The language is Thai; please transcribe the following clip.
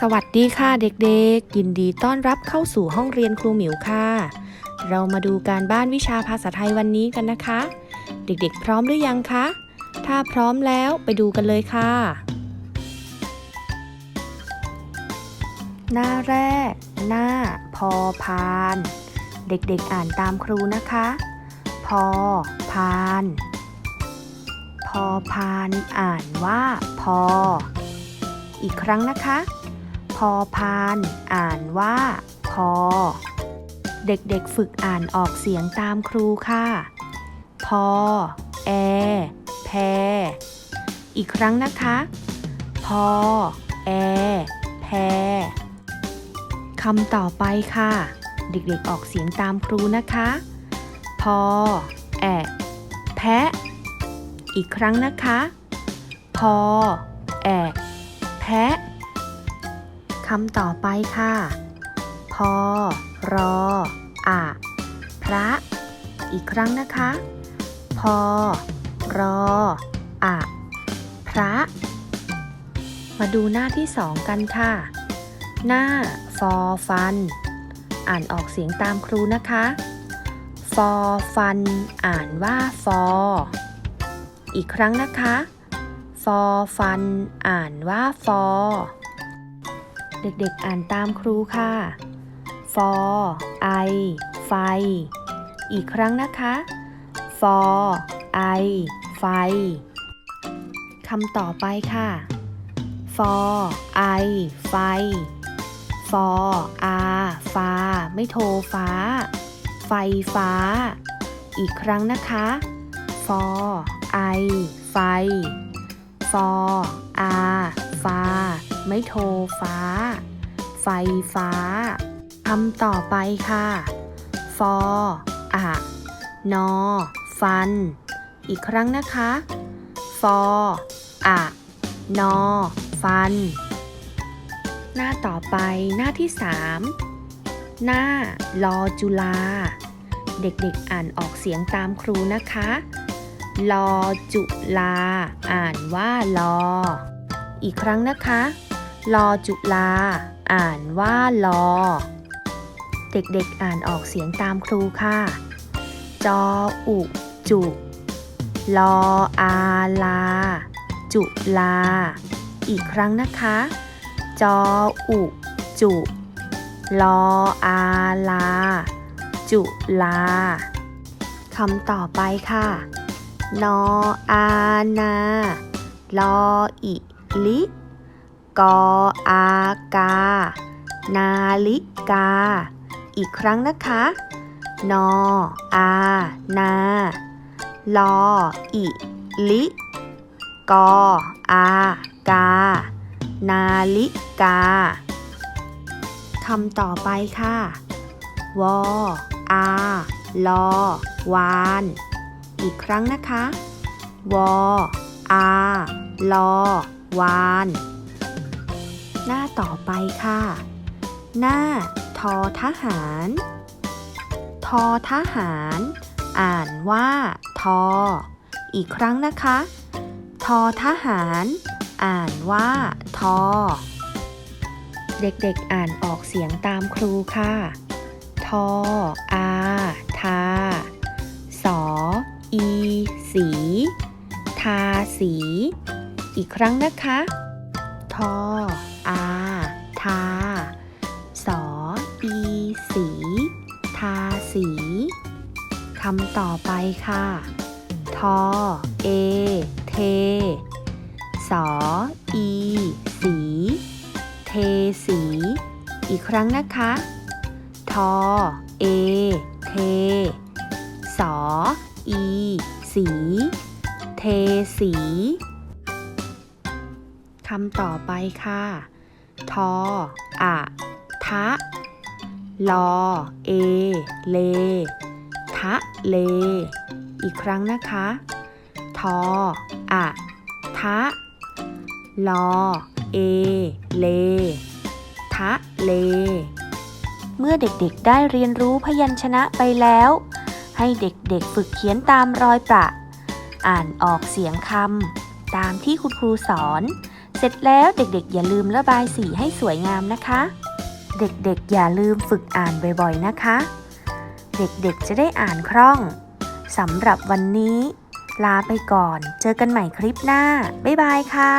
สวัสดีค่ะเด็กๆ ยินดีต้อนรับเข้าสู่ห้องเรียนครูหมิวค่ะ เรามาดูการบ้านวิชาภาษาไทยวันนี้กันนะคะ เด็กๆ พร้อมหรือยังคะ ถ้าพร้อมแล้วไปดูกันเลยค่ะ หน้าแรก หน้า พอพาน เด็กๆอ่านตามครูนะคะ พอพาน พอพานอ่านว่าพอ อีกครั้งนะคะ พอพาน อ่านว่า พอ เด็กๆฝึกอ่านออกเสียงตามครูค่ะ พอ แอ แพ อีกครั้งนะคะ พอ แอ แพ คำต่อไปค่ะ เด็กๆออกเสียงตามครูนะคะ พอ แอ แพะ อีกครั้งนะคะ พอ แอ แพะ คำต่อไปค่ะ พอ รอ อะพระ อีกครั้งนะคะ พอ รอ อะพระ มาดูหน้าที่สองกันค่ะ หน้า ฟอฟัน อ่านออกเสียงตามครูนะคะ ฟอฟัน อ่านว่าฟอ อีกครั้งนะคะ ฟอฟัน อ่านว่าฟอ เด็กๆอ่านตามครูค่ะฟอไอไฟ อีกครั้งนะคะฟอไอไฟคำต่อไปค่ะฟอไอไฟฟออาฟ้า ไม่โทรฟ้า ไฟฟ้า อีกครั้งนะคะฟอไอไฟฟออาฟ้า ไม่โทรฟ้า ไฟฟ้าคำต่อไปค่ะ ฟออะนอ ฟัน อีกครั้งนะคะ ฟออะนอ ฟัน หน้าต่อไปหน้าที่ 3 หน้า ลอจุลา เด็กๆอ่านออกเสียงตามครูนะคะ ลอจุลา อ่านว่าลอ อีกครั้งนะคะ ลอจุลา อ่านว่าลอ เด็กๆอ่านออกเสียงตามครูค่ะ จออุจุ ลออาลา จุลา อีกครั้งนะคะ จออุจุ ลออาลา จุลาคำต่อไปค่ะ นออานา ลออิลิ กออากา นาลิกา อีกครั้งนะคะ นออานาลออิลิกออากา นาลิกาคำต่อไปค่ะ วออาลอวาน อีกครั้งนะคะ วออาลอวาน หน้าต่อไปค่ะ หน้าทอทหาร ทอทหาร อ่านว่าทอ อีกครั้งนะคะ ทอทหาร อ่านว่าทอ เด็กๆอ่านออกเสียงตามครูค่ะ ทอ อา ทา สอ อี สี ทาสี อีกครั้งนะคะ ทออาทา สออีสี ทาสีคำต่อไปค่ะ ทอ เอ เท สอ อี สี เทสี อีกครั้งนะคะ ทอ เอ เท สอ อี สี เทสี คำต่อไปค่ะ ทอ อะ ทะ ลอ เอ เล ทะเล อีกครั้งนะคะ ทอ อะ ทะ ลอ เอ เล ทะเล เมื่อเด็กๆได้เรียนรู้พยัญชนะไปแล้ว ให้เด็กๆฝึกเขียนตามรอยประ อ่านออกเสียงคำตามที่คุณครูสอน เสร็จแล้วเด็กๆ อย่าลืมระบายสีให้สวยงามนะคะ เด็กๆ อย่าลืมฝึกอ่านบ่อยๆนะคะ เด็กๆ จะได้อ่านคล่องสำหรับวันนี้ ลาไปก่อน เจอกันใหม่คลิปหน้า บ๊ายบายค่ะ